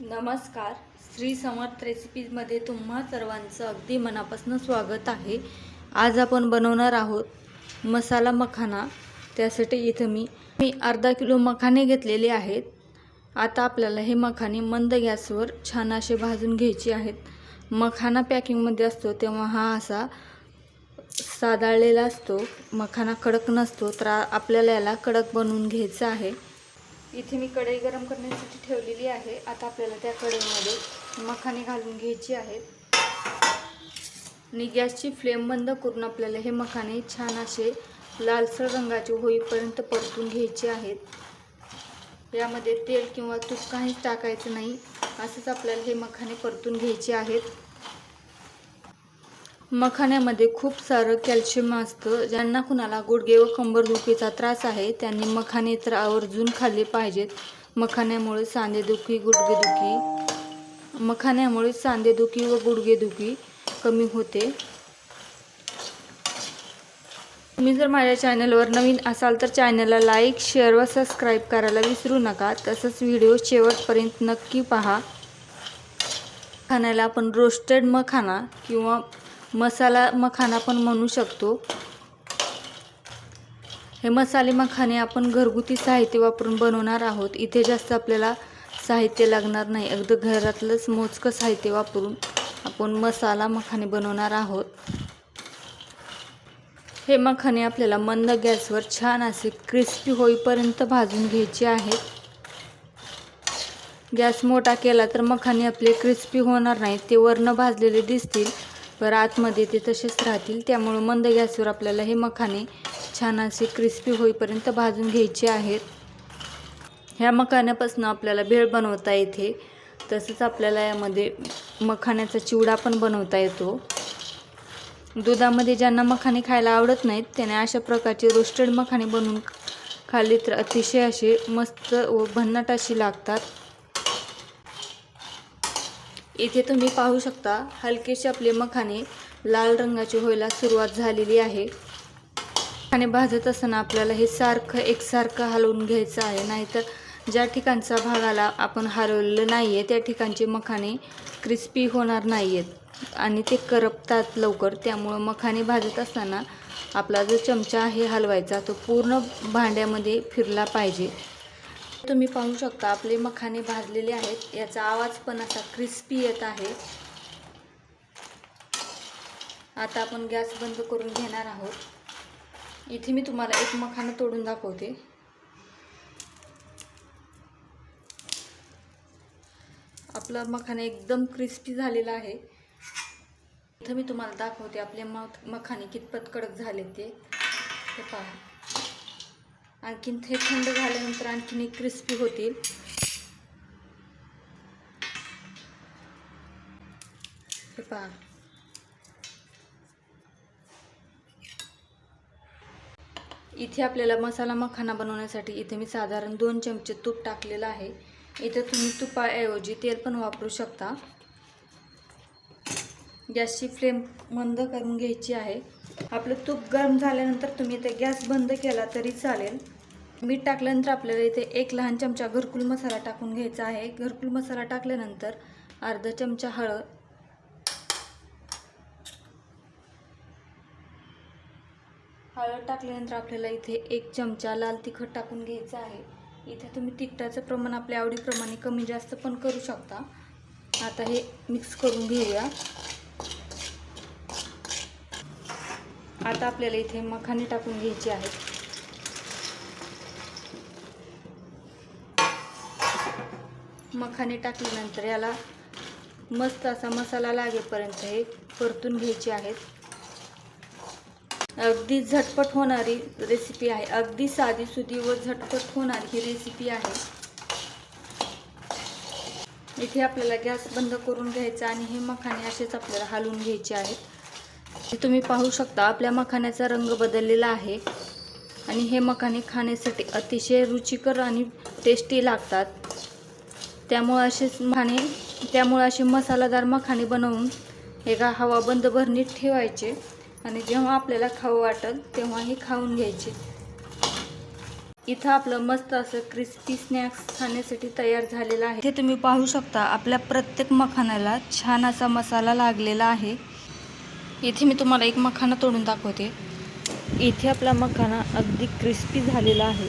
नमस्कार. श्री समर्थ रेसिपीजमध्ये तुम्हा सर्वांचं अगदी मनापासून स्वागत आहे. आज आपण बनवणार आहोत मसाला मखाना. त्यासाठी इथं मी मी अर्धा किलो मखाने घेतलेले आहेत. आता आपल्याला हे मखाने मंद गॅसवर छान असे भाजून घ्यायचे आहेत. मखाना पॅकिंगमध्ये असतो तेव्हा हा असा सादाळलेला असतो. मखाना कडक नसतो तर आपल्याला याला कडक बनवून घ्यायचं आहे. इथे मी कढई गरम करण्यासाठी ठेवलेली आहे. आता आपल्याला त्या कढईमध्ये मखाने घालून घ्यायचे आहेत. आणि गॅसची फ्लेम बंद करून आपल्याला हे मखाने छान असे लालसर रंगाचे होईपर्यंत परतून घ्यायचे आहेत. यामध्ये तेल किंवा तूप काहीच टाकायचं नाही. असंच आपल्याला हे मखाने परतून घ्यायचे आहेत. मखाण्यामध्ये खूप सारं कॅल्शियम असतं ज्यांना कुणाला गुडघे व कंबरदुखीचा त्रास आहे त्यांनी मखाने तर आवर्जून खाल्ले पाहिजेत. मखाण्यामुळे सांधेदुखी गुडघेदुखी मखाण्यामुळे सांधेदुखी व गुडघेदुखी कमी होते. तुम्ही जर माझ्या चॅनलवर नवीन असाल तर चॅनलला लाईक शेअर व सबस्क्राईब करायला विसरू नका. तसंच व्हिडिओ शेवटपर्यंत नक्की पहा. खाण्याला आपण रोस्टेड मखाना किंवा मसाला मखाना पण म्हणू शकतो. हे मसाले मखाने आपण घरगुती साहित्य वापरून बनवणार आहोत. इथे जास्त आपल्याला साहित्य लागणार नाही. अगदी घरातलंच मोजकं साहित्य वापरून आपण मसाला मखाने बनवणार आहोत. हे मखाने आपल्याला मंद गॅसवर छान असे क्रिस्पी होईपर्यंत भाजून घ्यायचे आहेत. गॅस मोठा केला तर मखाने आपले क्रिस्पी होणार नाहीत. ते वरनं भाजलेले दिसतील. पर आतमध्ये ते तसेच राहतील. त्यामुळं मंद गॅसवर आपल्याला हे मखाने छान असे क्रिस्पी होईपर्यंत भाजून घ्यायचे आहेत. ह्या मखाण्यापासून आपल्याला भेळ बनवता येते. तसंच आपल्याला यामध्ये मखाण्याचा चिवडा पण बनवता येतो. दुधामध्ये ज्यांना मखाने खायला आवडत नाहीत त्याने अशा प्रकारचे रोस्टेड मखाने बनवून खाल्ले तर अतिशय असे मस्त व भन्नाट अशी लागतात. इथे तुम्ही पाहू शकता हलकेसे आपले मखाने लाल रंगाचे व्हायला सुरुवात झालेली आहे. आणि भाजत असताना आपल्याला हे सारखं एकसारखं हलवून घ्यायचं आहे. नाहीतर ज्या ठिकाणचा भागाला आपण हलवलेलं नाही आहे त्या ठिकाणचे मखाने क्रिस्पी होणार नाही आहेत आणि ते करपतात लवकर. त्यामुळं मखाने भाजत असताना आपला जो चमचा आहे हलवायचा तो पूर्ण भांड्यामध्ये फिरला पाहिजे. तुम्ही पाहू शकता आपले मखाने भाजलेले आहेत. याचा आवाज पण असा क्रिस्पी येत आहे. आता आपण गॅस बंद करून घेणार आहोत. इथे मी तुम्हाला एक मखानं तोडून दाखवते. आपला मखाना एकदम क्रिस्पी झालेला आहे. इथं मी तुम्हाला दाखवते आपले मख मखाने कितपत कडक झाले ते. हे पहा. आणखीन ते थंड झाल्यानंतर आणखीन एक क्रिस्पी होतील. हे पहा. इथे आपल्याला मसाला मखाना बनवण्यासाठी इथे मी साधारण दोन चमचे तूप टाकलेलं आहे. इथे तुम्ही तुपाऐवजी तेल पण वापरू शकता. गॅसची फ्लेम मंद करून घ्यायची आहे. आपलं तूप गरम झाल्यानंतर तुम्ही ते गॅस बंद केला तरी चालेल. मीठ टाकल्यानंतर आपल्याला इथे एक लहान चमचा घरकुल मसाला टाकून घ्यायचा आहे. घरकुल मसाला टाकल्यानंतर अर्धा चमचा हळद. हळद टाकल्यानंतर आपल्याला इथे एक चमचा लाल तिखट टाकून घ्यायचं आहे. इथे तुम्ही तिखटाचं प्रमाण आपल्या आवडीप्रमाणे कमी जास्त पण करू शकता. आता हे मिक्स करून घेऊया. आता आपल्याला इथे मखाने टाकून घ्यायचे आहेत. मखाने टाकल्यानंतर याला मस्त असा मसाला लागेपर्यंत हे परतून घ्यायचे आहेत. अगदी झटपट होणारी रेसिपी आहे. अगदी साधी सुधी व झटपट होणारी ही रेसिपी आहे. इथे आपल्याला गॅस बंद करून घ्यायचा आणि हे मखाने असेच आपल्याला हलवून घ्यायचे आहेत. तुम्ही पाहू शकता आपल्या मखाण्याचा रंग बदललेला आहे. आणि हे मखाने खाण्यासाठी अतिशय रुचिकर आणि टेस्टी लागतात. त्यामुळं असेच मखाने त्यामुळं असे मसालादार मखाने बनवून एका हवा बंद भरणीत ठेवायचे. आणि जेव्हा आपल्याला खाऊ वाटेल तेव्हाही खाऊन घ्यायचे. इथं आपलं मस्त असं क्रिस्पी स्नॅक्स खाण्यासाठी तयार झालेलं आहे. इथे तुम्ही पाहू शकता आपल्या प्रत्येक मखानाला छान असा मसाला लागलेला आहे. इथे मी तुम्हाला एक मखाना तोडून दाखवते. इथे आपला मखाना अगदी क्रिस्पी झालेला आहे.